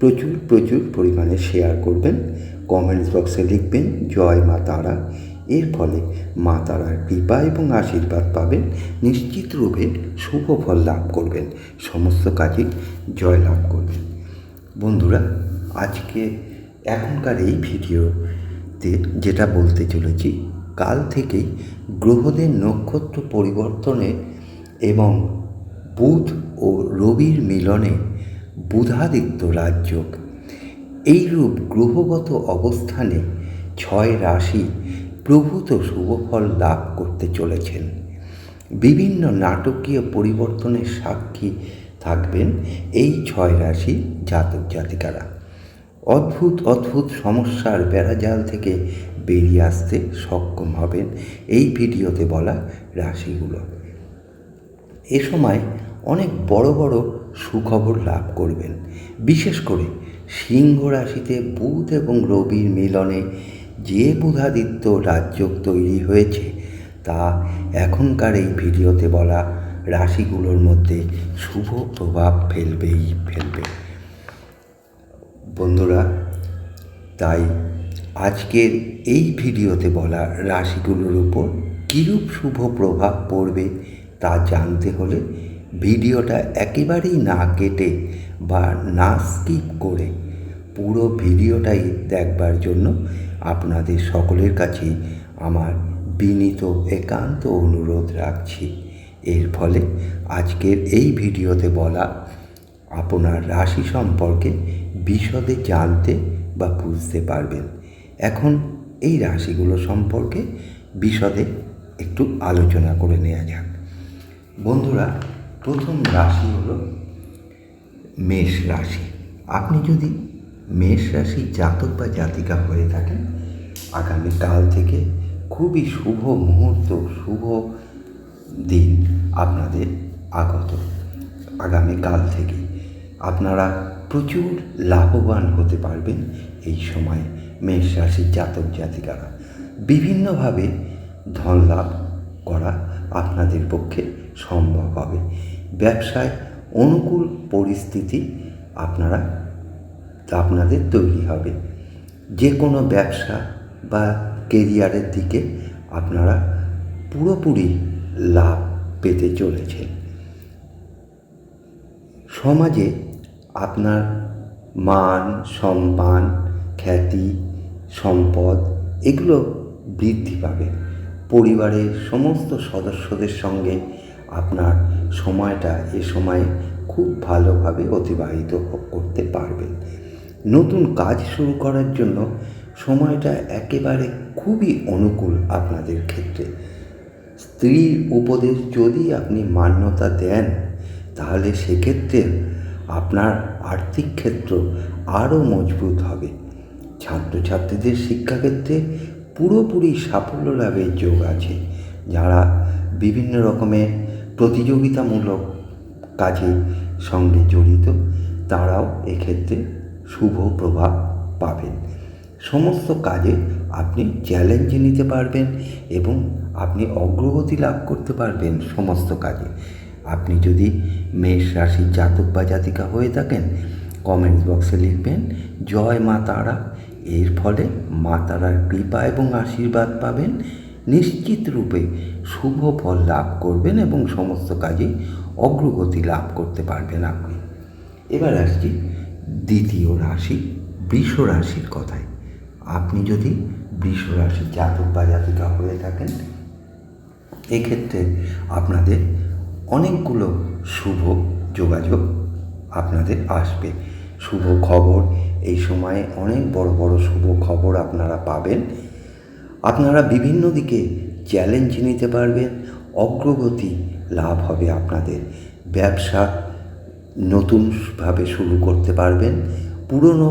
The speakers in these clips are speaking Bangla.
প্রচুর প্রচুর পরিমাণে শেয়ার করবেন। কমেন্টস বক্সে লিখবেন, জয় মা তারা। এর ফলে মা তারার কৃপা এবং আশীর্বাদ পাবেন, নিশ্চিত রূপে শুভ ফল লাভ করবেন, সমস্ত কাজে জয় লাভ করবেন। বন্ধুরা, আজকে এখনকার এই ভিডিওতে যেটা বলতে চলেছি, কাল থেকেই গ্রহদের নক্ষত্র পরিবর্তনে এবং বুধ ও রবির মিলনে বুধাদিত্য রাজযোগ। এইরূপ গ্রহগত অবস্থানে ছয় রাশি প্রভূত শুভফল লাভ করতে চলেছেন। বিভিন্ন নাটকীয় পরিবর্তনের সাক্ষী থাকবেন এই ছয় রাশি জাতক জাতিকারা। অদ্ভুত অদ্ভুত সমস্যার বেড়াজাল থেকে বেরিয়ে আসতে সক্ষম হবেন এই ভিডিওতে বলা রাশিগুলো। এ সময় অনেক বড় বড় সুখবর লাভ করবেন। বিশেষ করে সিংহ রাশিতে বুধ এবং রবির মিলনে যে বুধাদিত্য রাজযোগ তৈরি হয়েছে, তা এখনকার এই ভিডিওতে বলা রাশিগুলোর মধ্যে শুভ প্রভাব ফেলবেই ফেলবে। বন্ধুরা, তাই আজকের এই ভিডিওতে বলা রাশিগুলোর উপর কীরূপ শুভ প্রভাব পড়বে তা জানতে হলে ভিডিওটা একেবারেই না কেটে বা না স্কিপ করে পুরো ভিডিওটাই দেখবার জন্য আপনাদের সকলের কাছে আমার বিনীত একান্ত অনুরোধ রাখছি। এর ফলে আজকের এই ভিডিওতে বলা আপনার রাশি সম্পর্কে বিশদে জানতে বা বুঝতে পারবেন। এখন এই রাশিগুলো সম্পর্কে বিশদে একটু আলোচনা করে নেওয়া যাক। বন্ধুরা প্রথম রাশি হল মেষ রাশি। আপনি যদি মেষ রাশি জাতক বা জাতিকা হয়ে থাকেন, আগামীকাল থেকে খুবই শুভ মুহূর্ত, শুভ দিন আপনাদের আগত। আগামীকাল থেকে আপনারা প্রচুর লাভবান হতে পারবেন এই সময় মেষ রাশির জাতক জাতিকারা। বিভিন্নভাবে ধন লাভ করা আপনাদের পক্ষে সম্ভব হবে। ব্যবসায় অনুকূল পরিস্থিতি আপনারা, আপনাদের তৈরি হবে। যে কোনো ব্যবসা বা কেরিয়ারের দিকে আপনারা পুরোপুরি লাভ পেতে চলেছেন। সমাজে আপনার মান, সম্মান, খ্যাতি, সম্পদ এগুলো বৃদ্ধি পাবে। পরিবারের সমস্ত সদস্যদের সঙ্গে আপনার সময়টা এ সময়ে খুব ভালোভাবে অতিবাহিত করতে পারবেন। নতুন কাজ শুরু করার জন্য সময়টা একেবারে খুবই অনুকূল আপনাদের ক্ষেত্রে। স্ত্রীর উপদেশ যদি আপনি মান্যতা দেন, তাহলে সেক্ষেত্রে আপনার আর্থিক ক্ষেত্র আরও মজবুত হবে। ছাত্রছাত্রীদের শিক্ষাক্ষেত্রে পুরোপুরি সাফল্য লাভের যোগ আছে। যারা বিভিন্ন রকমের প্রতিযোগিতামূলক কাজে সঙ্গে জড়িত, তারাও এক্ষেত্রে শুভ প্রভাব পাবেন। সমস্ত কাজে আপনি চ্যালেঞ্জ নিতে পারবেন এবং আপনি অগ্রগতি লাভ করতে পারবেন সমস্ত কাজে। আপনি যদি মেষ রাশির জাতক বা জাতিকা হয়ে থাকেন কমেন্টস বক্সে লিখবেন, জয় মা তারা। এর ফলে মা তারার কৃপা এবং আশীর্বাদ পাবেন। নিশ্চিত রূপে শুভ ফল লাভ করবেন এবং সমস্ত কাজে অগ্রগতি লাভ করতে পারবেন আপনি। এবার আসছি দ্বিতীয় রাশি, বৃষ রাশির কথায়। আপনি যদি বৃষ রাশির জাতক বা জাতিকা হয়ে থাকেন, এক্ষেত্রে আপনাদের অনেকগুলো শুভ যোগাযোগ আপনাদের আসবে। শুভ খবর, এই সময়ে অনেক বড় বড় শুভ খবর আপনারা পাবেন। আপনারা বিভিন্ন দিকে চ্যালেঞ্জ নিতে পারবেন, অগ্রগতি লাভ হবে আপনাদের। ব্যবসা নতুনভাবে শুরু করতে পারবেন, পুরনো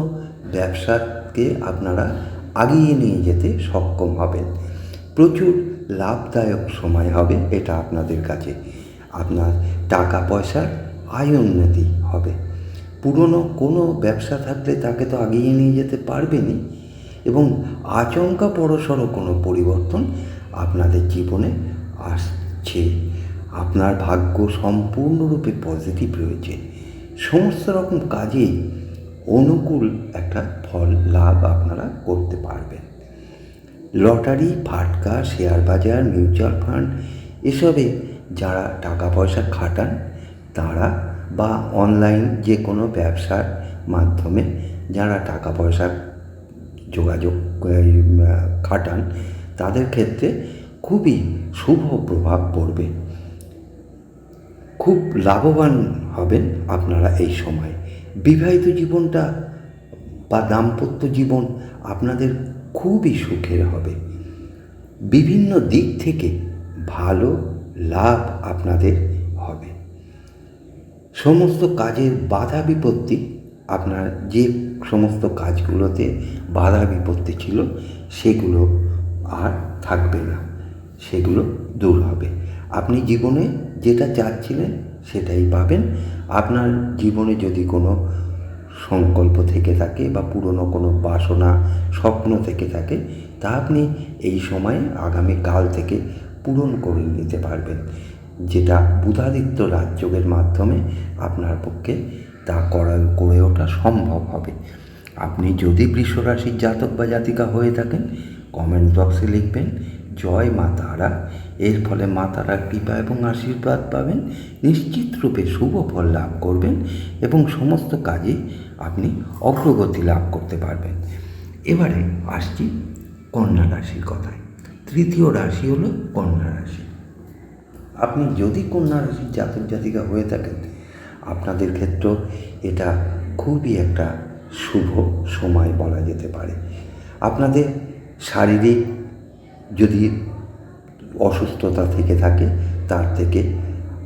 ব্যবসাকে আপনারা আগিয়ে নিয়ে যেতে সক্ষম হবেন। প্রচুর লাভদায়ক সময় হবে এটা আপনাদের কাছে। আপনার টাকা পয়সার আয় উন্নতি হবে। পুরনো কোনো ব্যবসা থাকলে তাকে তো আগিয়ে নিয়ে যেতে পারবেনই। এবং আচমকা বড়সড় কোনো পরিবর্তন আপনাদের জীবনে আসছে। আপনার ভাগ্য সম্পূর্ণরূপে পজিটিভ রয়েছে। সমস্ত রকম কাজেই অনুকূল একটা ফল লাভ আপনারা করতে পারবেন। লটারি, ফাটকা, শেয়ার বাজার মিউচুয়াল ফান্ড এসবে যারা টাকা পয়সা খাটান, তারা বা অনলাইন যে কোনো ব্যবসার মাধ্যমে যারা টাকা পয়সা যোগাযোগ খাটান, তাদের ক্ষেত্রে খুবই শুভ প্রভাব পড়বে। খুব লাভবান হবেন আপনারা এই সময়। বিবাহিত জীবনটা বা দাম্পত্য জীবন আপনাদের খুবই সুখের হবে। বিভিন্ন দিক থেকে ভালো লাভ আপনাদের হবে। সমস্ত কাজের বাধা বিপত্তি আপনার যে সমস্ত কাজগুলোতে বাধা বিপত্তি ছিল, সেগুলো আর থাকবে না। সেগুলো দূর হবে। আপনি জীবনে যেটা চাচ্ছিলেন, সেটাই পাবেন। আপনার জীবনে যদি কোনো সংকল্প থেকে থাকে বা পুরনো কোনো বাসনা, স্বপ্ন থেকে থাকে, তা আপনি এই সময়ে আগামী কাল থেকে পূরণ করে নিতে পারবেন। যেটা বুধাদিত্য রাজযোগের মাধ্যমে আপনার পক্ষে তা করা করে ওঠা সম্ভব হবে। আপনি যদি বৃষরাশির জাতক বা জাতিকা হয়ে থাকেন কমেন্ট বক্সে লিখবেন, জয় মা তারা। এর ফলে মা তারার কৃপা এবং আশীর্বাদ পাবেন, নিশ্চিত রূপে শুভ ফল লাভ করবেন এবং সমস্ত কাজে আপনি অগ্রগতি লাভ করতে পারবেন। এবারে আসছি কন্যা রাশির কথায়। তৃতীয় রাশি হলো কন্যা রাশি। আপনি যদি কন্যা রাশির জাতক জাতিকা হয়ে থাকেন আপনাদের ক্ষেত্র এটা খুবই একটা শুভ সময় বলা যেতে পারে। আপনাদের শারীরিক যদি অসুস্থতা থেকে থাকে, তার থেকে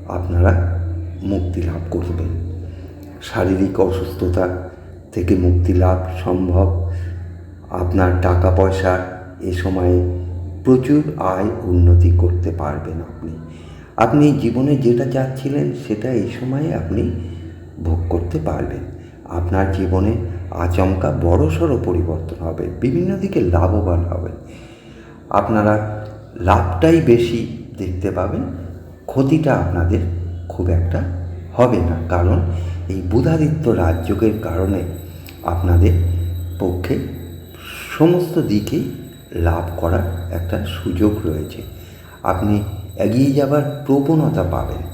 আপনারা মুক্তি লাভ করবেন। শারীরিক অসুস্থতা থেকে মুক্তি লাভ সম্ভব। আপনার টাকা পয়সা এ সময়ে প্রচুর আয় উন্নতি করতে পারবেন আপনি। আপনি জীবনে যেটা চাচ্ছিলেন, সেটা এই সময়ে আপনি ভোগ করতে পারবেন আপনার জীবনে আচমকা বড়সড় পরিবর্তন হবে, বিভিন্ন দিকে লাভবান হবেন। আপনারা লাভটাই বেশি দেখতে পাবেন, ক্ষতিটা আপনাদের খুব একটা হবে না। কারণ এই বুধাদিত্য রাজযোগের কারণে আপনাদের পক্ষে সমস্ত দিকেই লাভ করার একটা সুযোগ রয়েছে। আপনি এগিয়ে যাবার প্রবণতা পাবেন।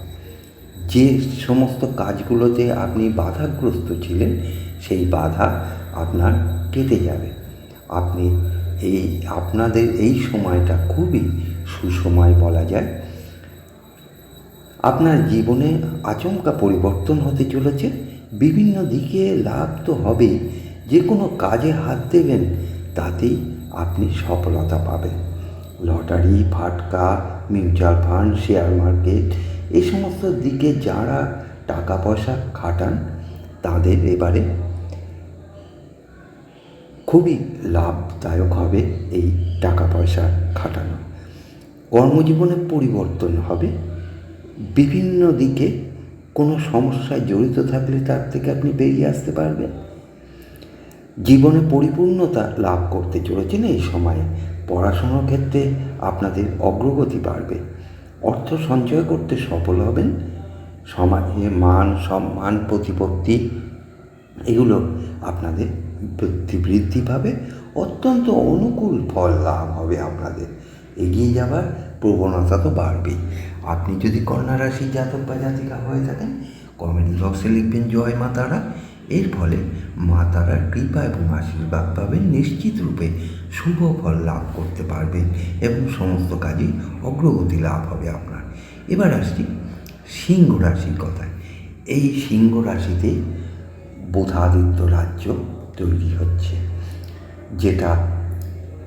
যে সমস্ত কাজগুলোতে আপনি বাধাগ্রস্ত ছিলেন, সেই বাধা আপনার কেটে যাবে। আপনি এই, আপনাদের এই সময়টা খুবই সুসময় বলা যায়। আপনার জীবনে আচমকা পরিবর্তন হতে চলেছে। বিভিন্ন দিকে লাভ তো হবেই। যে কোনো কাজে হাত দেবেন, তাতেই আপনি সফলতা পাবেন। লটারি, ফাটকা মিউচুয়াল ফান্ড শেয়ার মার্কেট এই সমস্ত দিকে যারা টাকা পয়সা খাটান, তাদের এবারে খুবই লাভদায়ক হবে এই টাকা পয়সা খাটানো। কর্মজীবনে পরিবর্তন হবে। বিভিন্ন দিকে কোনো সমস্যায় জড়িত থাকলে তার থেকে আপনি বেরিয়ে আসতে পারবেন। জীবনে পরিপূর্ণতা লাভ করতে চলেছেন এই সময়ে। পড়াশোনার ক্ষেত্রে আপনাদের অগ্রগতি বাড়বে। অর্থ সঞ্চয় করতে সফল হবেন। সমাজে মান সম্মান প্রতিপত্তি এগুলো আপনাদের বৃদ্ধি বৃদ্ধি পাবে। অত্যন্ত অনুকূল ফল লাভ হবে আপনাদের। এগিয়ে যাবার প্রবণতা তো বাড়বেই। আপনি যদি কন্যা রাশি জাতক বা জাতিকা হয়ে থাকেন কমেন্ট বক্সে লিখবেন, জয় মা তারা। এর ফলে মা তারার কৃপা এবং আশীর্বাদ পাবেন নিশ্চিত রূপে শুভ ফল লাভ করতে পারবেন এবং সমস্ত কাজে অগ্রগতি লাভ হবে আপনার। এবার আসছি সিংহ রাশির কথায়। এই সিংহ রাশিতে বোধাদিত্য রাজ্য তৈরি হচ্ছে, যেটা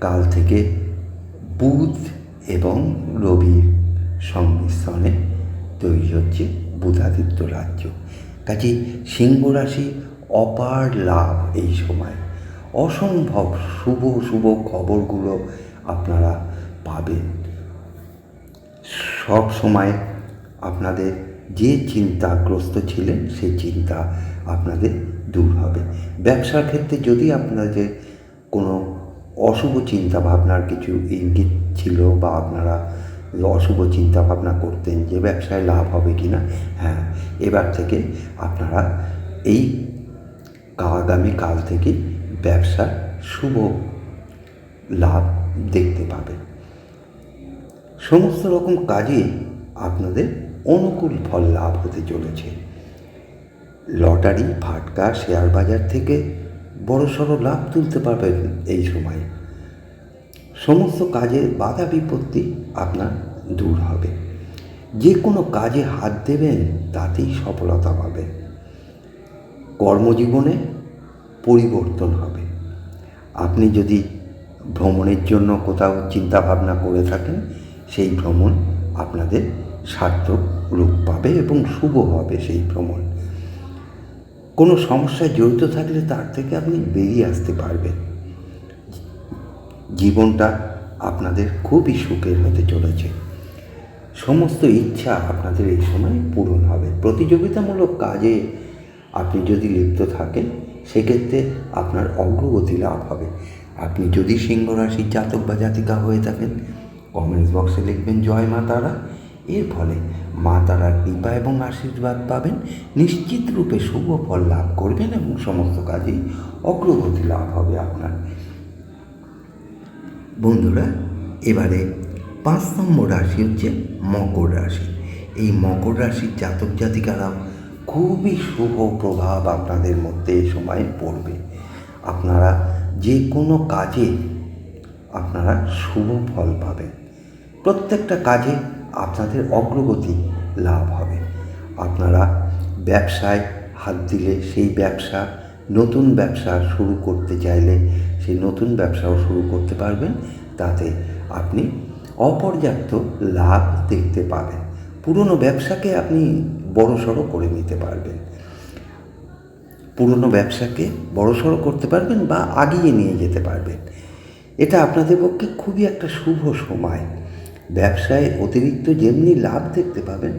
কাল থেকে বুধ এবং রবির সংমিশ্রণে তৈরি হচ্ছে বুধাদিত্য রাজ্য। কাজেই সিংহ রাশি অপার লাভ এই সময়। অসম্ভব শুভ শুভ খবরগুলো আপনারা পাবেন। সব সময় আপনাদের যে চিন্তাগ্রস্ত ছিলেন, সেই চিন্তা আপনাদের দূর হবে। ব্যবসার ক্ষেত্রে যদি আপনাদের কোনো অশুভ চিন্তা ভাবনার কিছু ইঙ্গিত ছিল বা আপনারা অশুভ চিন্তা ভাবনা করতেন যে ব্যবসায় লাভ হবে কি না হ্যাঁ এবার থেকে আপনারা এই আগামী কাল থেকে ব্যবসার শুভ লাভ দেখতে পাবে। সমস্ত রকম কাজে আপনাদের অনুকূল ফল লাভ হতে চলেছে। লটারি, ফাটকা, শেয়ার বাজার থেকে বড়সড় লাভ তুলতে পারবেন এই সময়। সমস্ত কাজে বাধা বিপত্তি আপনার দূর হবে। যে কোনো কাজে হাত দেবেন, তাতেই সফলতা পাবেন। কর্মজীবনে পরিবর্তন হবে। আপনি যদি ভ্রমণের জন্য কোথাও চিন্তা ভাবনা করে থাকেন, সেই ভ্রমণ আপনাদের সার্থক রূপ পাবে এবং শুভ হবে সেই ভ্রমণ। কোনো সমস্যায় জড়িত থাকলে তার থেকে আপনি বেরিয়ে আসতে পারবেন। জীবনটা আপনাদের খুবই সুখের হতে চলেছে। সমস্ত ইচ্ছা আপনাদের এই সময় পূরণ হবে। প্রতিযোগিতামূলক কাজে আপনি যদি লিপ্ত থাকেন, সেক্ষেত্রে আপনার অগ্রগতি লাভ হবে। আপনি যদি সিংহ রাশির জাতক বা জাতিকা হয়ে থাকেন কমেন্টস বক্সে লিখবেন, জয় মা তারা। এর ফলে মা তারার কৃপা এবং আশীর্বাদ পাবেন, নিশ্চিত রূপে শুভ ফল লাভ করবেন এবং সমস্ত কাজেই অগ্রগতি লাভ হবে আপনার। বন্ধুরা, এবারে পাঁচ নম্বর রাশি হচ্ছে মকর রাশি। এই মকর রাশির জাতক জাতিকারাও খুবই শুভ প্রভাব আপনাদের মধ্যে এই সময় পড়বে। আপনারা যে কোনো কাজে আপনারা শুভ ফল পাবেন। প্রত্যেকটা কাজে আপনাদের অগ্রগতি লাভ হবে। আপনারা ব্যবসায় হাত দিলে সেই ব্যবসা, নতুন ব্যবসা শুরু করতে চাইলে সেই নতুন ব্যবসাও শুরু করতে পারবেন। তাতে আপনি অপর্যাপ্ত লাভ দেখতে পাবেন। পুরনো ব্যবসাকে আপনি বড়সড় করে নিতে পারবেন। পুরনো ব্যবসাকে বড়সড় করতে পারবেন বা আগিয়ে নিয়ে যেতে পারবেন। এটা আপনাদের পক্ষে খুবই একটা শুভ সময়। ব্যবসায় অতিরিক্ত যেমনি লাভ দেখতে পাবেন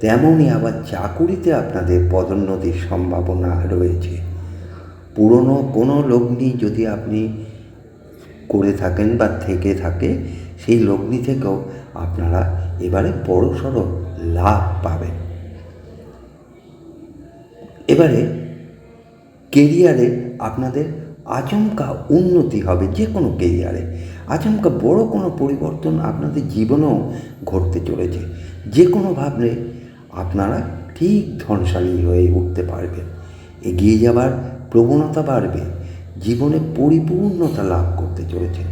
তেমনই আবার চাকুরিতে আপনাদের পদোন্নতির সম্ভাবনা রয়েছে। পুরনো কোনো লগ্নি যদি আপনি করে থাকেন বা থেকে থাকে, সেই লগ্নি থেকেও আপনারা এবারে বড় সড়ো লাভ পাবেন। এবারে কেরিয়ারে আপনাদের আচমকা উন্নতি হবে, যে কোনো কেরিয়ারে। আচমকা বড় কোনো পরিবর্তন আপনাদের জীবনেও ঘটতে চলেছে। যে কোনো ভাবলে আপনারা ঠিক ধনশালী হয়ে উঠতে পারবেন। এগিয়ে যাবার প্রবণতা বাড়বে। জীবনে পরিপূর্ণতা লাভ করতে চলেছে।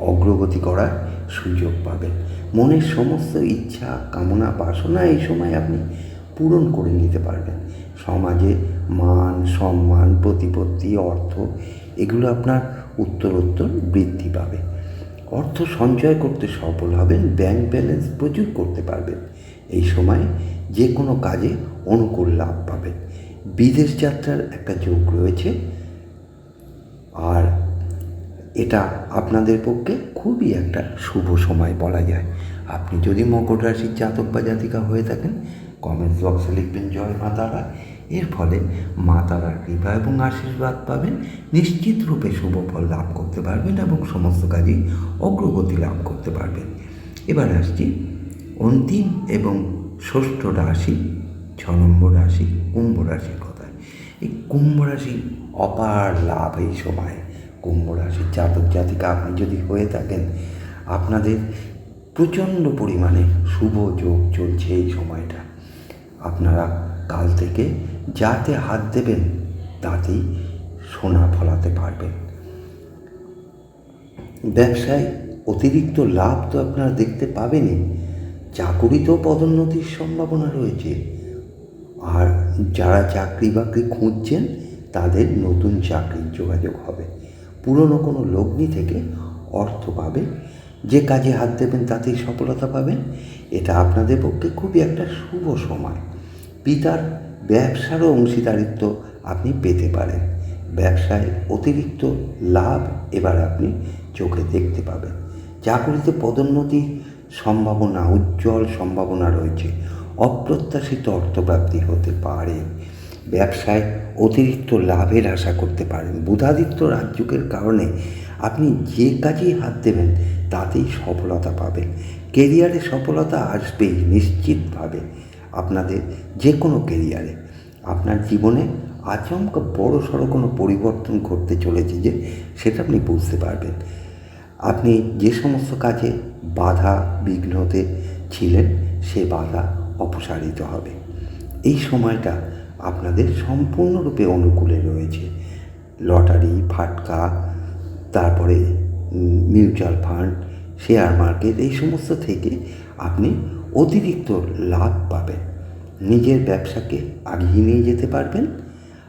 অগ্রগতি করার সুযোগ পাবেন। মনের সমস্ত ইচ্ছা, কামনা, বাসনা এই সময় আপনি পূরণ করে নিতে পারবেন। সমাজে মান, সম্মান, প্রতিপত্তি, অর্থ, এগুলো আপনার উত্তরোত্তর বৃদ্ধি পাবে। অর্থ সঞ্চয় করতে সফল হবেন ব্যাংক ব্যালেন্স প্রচুর করতে পারবেন। এই সময় যে কোনো কাজে অনুকূল লাভ পাবেন। বিদেশ যাত্রার একটা যোগ রয়েছে। আর এটা আপনাদের পক্ষে খুবই একটা শুভ সময় বলা যায়। আপনি যদি মকর রাশির জাতক বা জাতিকা হয়ে থাকেন কমেন্টস বক্সে লিখবেন, জয় মা তারা। এর ফলে মা তারার কৃপা এবং আশীর্বাদ পাবেন। নিশ্চিত রূপে শুভ ফল লাভ করতে পারবেন এবং সমস্ত কাজেই অগ্রগতি লাভ করতে পারবেন। এবার আসছি অন্তিম এবং ষষ্ঠ রাশি, ছ নম্বর রাশি, কুম্ভ রাশির কথা এই কুম্ভ রাশির অপার লাভ এই সময়। কুম্ভ রাশির জাতক জাতিকা, আপনি যদি হয়ে থাকেন, আপনাদের প্রচণ্ড পরিমাণে শুভ যোগ চলছে এই সময়টা। আপনারা কাল থেকে যাতে হাত দেবেন, তাতেই সোনা ফলাতে পারবেন। ব্যবসায় অতিরিক্ত লাভ তো আপনারা দেখতে পাবেনই। চাকুরিতেও পদোন্নতির সম্ভাবনা রয়েছে। আর যারা চাকরি বাকরি খুঁজছেন, তাদের নতুন চাকরির যোগাযোগ হবে। পুরনো কোনো লগ্নি থেকে অর্থ পাবে। যে কাজে হাত দেবেন, তাতেই সফলতা পাবেন। এটা আপনাদের পক্ষে খুবই একটা শুভ সময়। পিতার ব্যবসারও অংশীদারিত্ব আপনি পেতে পারেন। ব্যবসায় অতিরিক্ত লাভ এবার আপনি চোখে দেখতে পাবেন। চাকরিতে পদোন্নতি সম্ভাবনা উজ্জ্বল সম্ভাবনা রয়েছে। অপ্রত্যাশিত অর্থপ্রাপ্তি হতে পারে। ব্যবসায় অতিরিক্ত লাভের আশা করতে পারেন। বুধাদিত্য রাজযোগের কারণে আপনি যে কাজেই হাত দেবেন, তাতেই সফলতা পাবেন। কেরিয়ারে সফলতা আসবেই নিশ্চিতভাবে আপনাদের যে কোনো কেরিয়ারে। আপনার জীবনে আচমকা বড় সড়ো কোনো পরিবর্তন ঘটতে চলেছে যে সেটা আপনি বুঝতে পারবেন। আপনি যে সমস্ত কাজে বাধা বিঘ্নতে ছিলেন, সে বাধা অপসারিত হবে। এই সময়টা আপনাদের সম্পূর্ণরূপে অনুকূলে রয়েছে। লটারি, ফাটকা, তারপরে মিউচুয়াল ফান্ড শেয়ার মার্কেট, এই সমস্ত থেকে আপনি অতিরিক্ত লাভ পাবেন। নিজের ব্যবসাকে আগিয়ে নিয়ে যেতে পারবেন।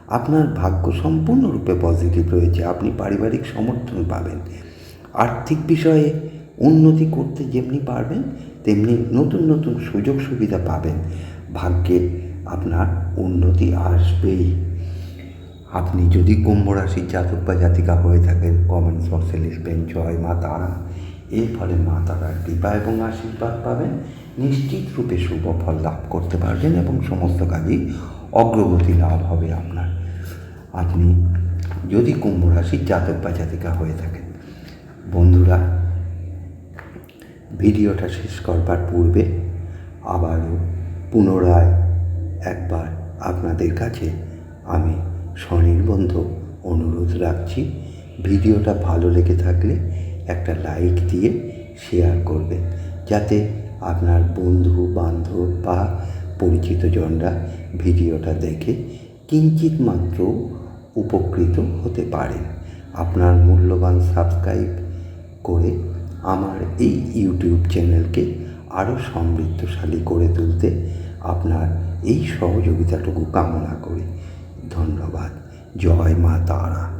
আপনার ভাগ্য সম্পূর্ণরূপে পজিটিভ রয়েছে, আপনি পারিবারিক সমর্থন পাবেন। আর্থিক বিষয়ে উন্নতি করতে যেমনি পারবেন, তেমনি নতুন নতুন সুযোগ সুবিধা পাবেন। ভাগ্যে আপনার উন্নতি আসবেই। আপনি যদি কুম্ভ রাশির জাতক বা জাতিকা হয়ে থাকেন কমেন্টস বক্সে লিখবেন, জয় মা তারা। এর ফলে মা তারার কৃপা এবং আশীর্বাদ পাবেন। নিশ্চিত রূপে শুভ ফল লাভ করতে পারবেন এবং সমস্ত কাজেই অগ্রগতি লাভ হবে আপনার। আপনি যদি কুম্ভ রাশির জাতক বা জাতিকা হয়ে থাকেন, বন্ধুরা, ভিডিওটা শেষ করবার পূর্বে আবারও পুনরায় একবার আপনাদের কাছে আমি স্বনির্বন্ধ অনুরোধ রাখছি। ভিডিওটা ভালো লেগে থাকলে একটা লাইক দিয়ে শেয়ার করবেন। যাতে আপনার বন্ধু, বান্ধব বা পরিচিত জনরা ভিডিওটা দেখে কিঞ্চিত মাত্র উপকৃত হতে পারেন। আপনার মূল্যবান সাবস্ক্রাইব করে আমার এই ইউটিউব চ্যানেলকে আরও সমৃদ্ধশালী করে তুলতে আপনার এই সহযোগিতাটুকু কামনা করি। ধন্যবাদ। জয় মা তারা।